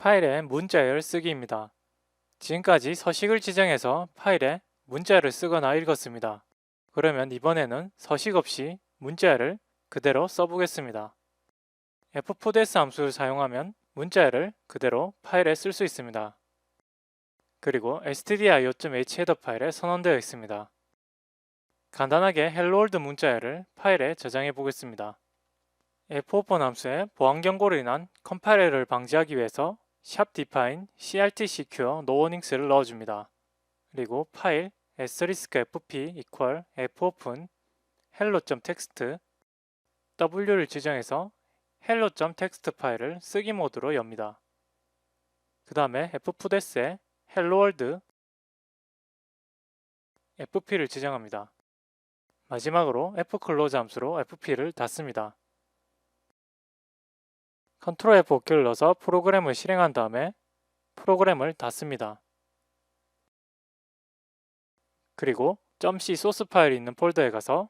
파일의 문자열 쓰기입니다. 지금까지 서식을 지정해서 파일에 문자열을 쓰거나 읽었습니다. 그러면 이번에는 서식 없이 문자열을 그대로 써보겠습니다. fputs 함수를 사용하면 문자열을 그대로 파일에 쓸 수 있습니다. 그리고 stdio.h 헤더 파일에 선언되어 있습니다. 간단하게 world 문자열을 파일에 저장해 보겠습니다. fopen 함수의 보안 경고로 인한 컴파일을 방지하기 위해서 샵define crtcure nowarnings를 넣어줍니다. 그리고 파일 fp equal fopen hello.txt w를 지정해서 hello.txt 파일을 쓰기 모드로 엽니다. 그 다음에 fpdes에 hello world fp를 지정합니다. 마지막으로 fclose 함수로 fp를 닫습니다. 컨트롤 F5키를 넣어서 프로그램을 실행한 다음에 프로그램을 닫습니다. 그리고 .c 소스 파일이 있는 폴더에 가서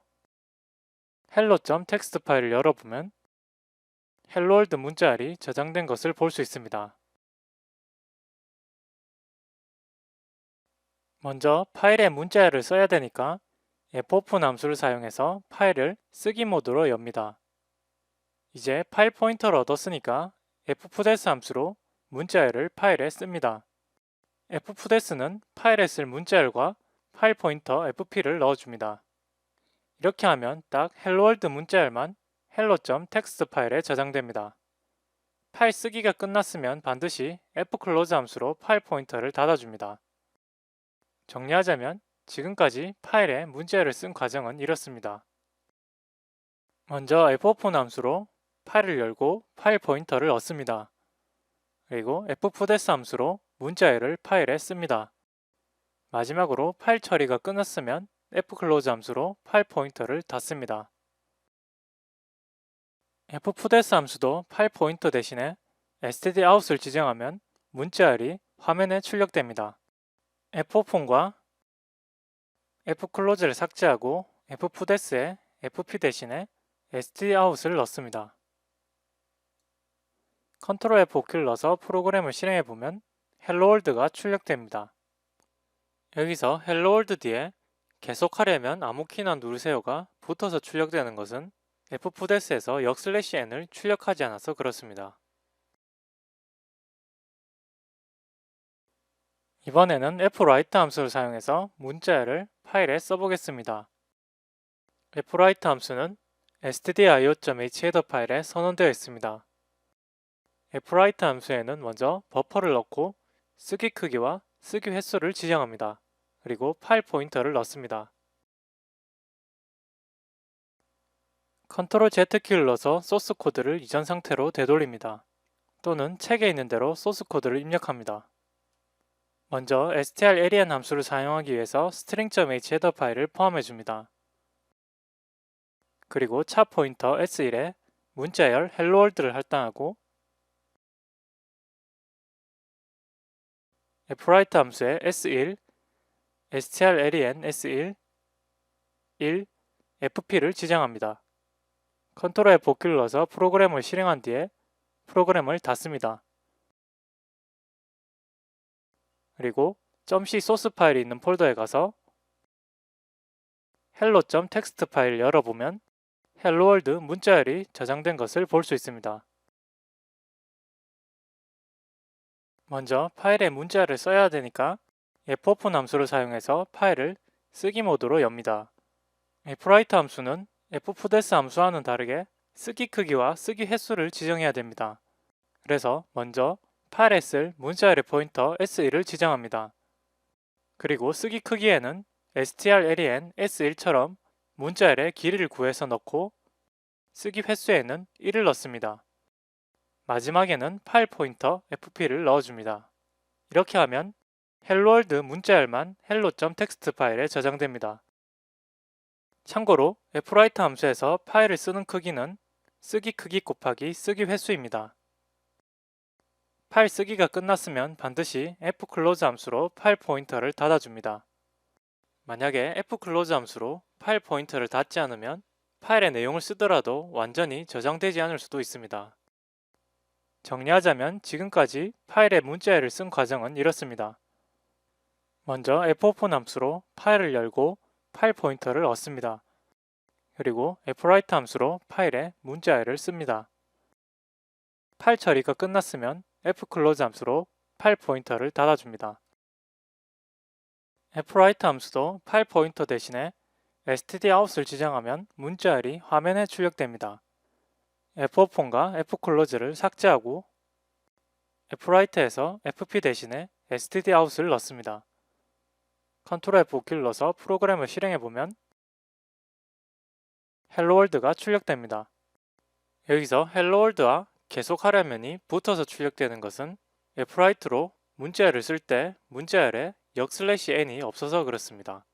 hello.txt 파일을 열어보면 hello world 문자열이 저장된 것을 볼 수 있습니다. 먼저 파일에 문자열을 써야 되니까 fopen 함수를 사용해서 파일을 쓰기 모드로 엽니다. 이제 파일 포인터를 얻었으니까 fputs 함수로 문자열을 파일에 씁니다. fputs는 파일에 쓸 문자열과 파일 포인터 fp를 넣어줍니다. 이렇게 하면 딱 world 문자열만 hello.txt 파일에 저장됩니다. 파일 쓰기가 끝났으면 반드시 fclose 함수로 파일 포인터를 닫아줍니다. 정리하자면 지금까지 파일에 문자열을 쓴 과정은 이렇습니다. 먼저 fopen 함수로 파일을 열고 파일 포인터를 얻습니다. 그리고 fputs 함수로 문자열을 파일에 씁니다. 마지막으로 파일 처리가 끝났으면 fclose 함수로 파일 포인터를 닫습니다. fputs 함수도 파일 포인터 대신에 stdout을 지정하면 문자열이 화면에 출력됩니다. fopen과 fclose를 삭제하고 fputs에 fp 대신에 stdout을 넣습니다. 컨트롤 F5키를 넣어서 프로그램을 실행해 보면 헬로 월드가 출력됩니다. 여기서 헬로 월드 뒤에 계속하려면 아무 키나 누르세요가 붙어서 출력되는 것은 fpdes에서 역슬래시 n을 출력하지 않아서 그렇습니다. 이번에는 fwrite 함수를 사용해서 문자열을 파일에 써보겠습니다. fwrite 함수는 stdio.h 헤더 파일에 선언되어 있습니다. Fwrite 함수에는 먼저 버퍼를 넣고 쓰기 크기와 쓰기 횟수를 지정합니다. 그리고 파일 포인터를 넣습니다. 컨트롤 Z키를 넣어서 소스 코드를 이전 상태로 되돌립니다. 또는 책에 있는 대로 소스 코드를 입력합니다. 먼저 strlen 함수를 사용하기 위해서 string.h 헤더 파일을 포함해 줍니다. 그리고 차 포인터 s1에 문자열 world를 할당하고 fwrite 함수에 s1, strlen s1, 1, fp를 지정합니다. 컨트롤 F5키를 넣어서 프로그램을 실행한 뒤에 프로그램을 닫습니다. 그리고 .c 소스 파일이 있는 폴더에 가서 hello.txt 파일 열어보면 world 문자열이 저장된 것을 볼 수 있습니다. 먼저 파일에 문자를 써야 되니까 fopen 함수를 사용해서 파일을 쓰기 모드로 엽니다. fwrite 함수는 fputs 함수와는 다르게 쓰기 크기와 쓰기 횟수를 지정해야 됩니다. 그래서 먼저 파일에 쓸 문자열의 포인터 s1을 지정합니다. 그리고 쓰기 크기에는 strlen s1처럼 문자열의 길이를 구해서 넣고 쓰기 횟수에는 1을 넣습니다. 마지막에는 파일 포인터 fp를 넣어줍니다. 이렇게 하면 world 문자열만 hello.txt 파일에 저장됩니다. 참고로 fwrite 함수에서 파일을 쓰는 크기는 쓰기 크기 곱하기 쓰기 횟수입니다. 파일 쓰기가 끝났으면 반드시 fclose 함수로 파일 포인터를 닫아줍니다. 만약에 fclose 함수로 파일 포인터를 닫지 않으면 파일의 내용을 쓰더라도 완전히 저장되지 않을 수도 있습니다. 정리하자면 지금까지 파일에 문자열을 쓴 과정은 이렇습니다. 먼저 fopen 함수로 파일을 열고 파일 포인터를 얻습니다. 그리고 fwrite 함수로 파일에 문자열을 씁니다. 파일 처리가 끝났으면 fclose 함수로 파일 포인터를 닫아줍니다. fwrite 함수도 파일 포인터 대신에 stdout을 지정하면 문자열이 화면에 출력됩니다. Fopen과 fclose를 삭제하고 fwrite에서 fp 대신에 stdout을 넣습니다. Ctrl F5키를 넣어서 프로그램을 실행해보면 헬로월드가 출력됩니다. 여기서 헬로월드와 계속하려면이 붙어서 출력되는 것은 fwrite로 문자열을 쓸 때 문자열에 역 슬래시 n이 없어서 그렇습니다.